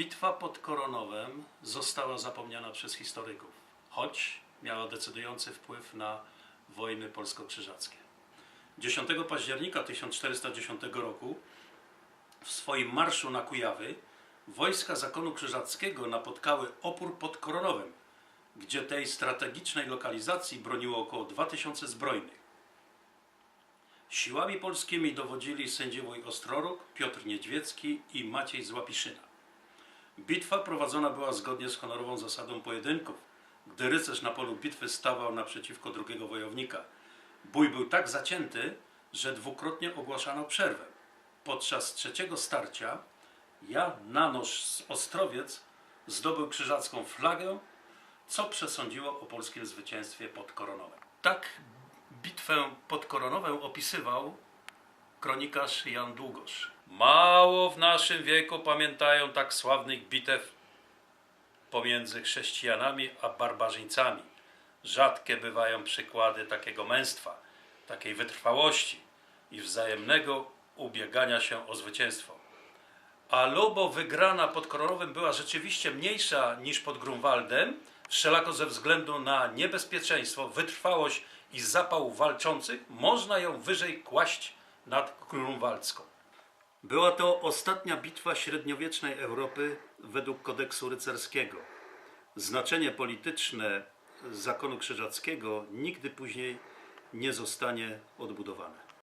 Bitwa pod Koronowem została zapomniana przez historyków, choć miała decydujący wpływ na wojny polsko-krzyżackie. 10 października 1410 roku w swoim marszu na Kujawy wojska zakonu krzyżackiego napotkały opór pod Koronowem, gdzie tej strategicznej lokalizacji broniło około 2000 zbrojnych. Siłami polskimi dowodzili sędziewój Ostrorok, Piotr Niedźwiecki i Maciej z Łapiszyna. Bitwa prowadzona była zgodnie z honorową zasadą pojedynków, gdy rycerz na polu bitwy stawał naprzeciwko drugiego wojownika. Bój był tak zacięty, że dwukrotnie ogłaszano przerwę. Podczas trzeciego starcia Jan Nanosz z Ostrowiec zdobył krzyżacką flagę, co przesądziło o polskim zwycięstwie pod Koronowem. Tak bitwę pod Koronowem opisywał kronikarz Jan Długosz. Mało w naszym wieku pamiętają tak sławnych bitew pomiędzy chrześcijanami a barbarzyńcami. Rzadkie bywają przykłady takiego męstwa, takiej wytrwałości i wzajemnego ubiegania się o zwycięstwo. A Lubo wygrana pod Koronowem była rzeczywiście mniejsza niż pod Grunwaldem, wszelako ze względu na niebezpieczeństwo, wytrwałość i zapał walczących, można ją wyżej kłaść nad Grunwaldzką. Była to ostatnia bitwa średniowiecznej Europy według kodeksu rycerskiego. Znaczenie polityczne zakonu krzyżackiego nigdy później nie zostanie odbudowane.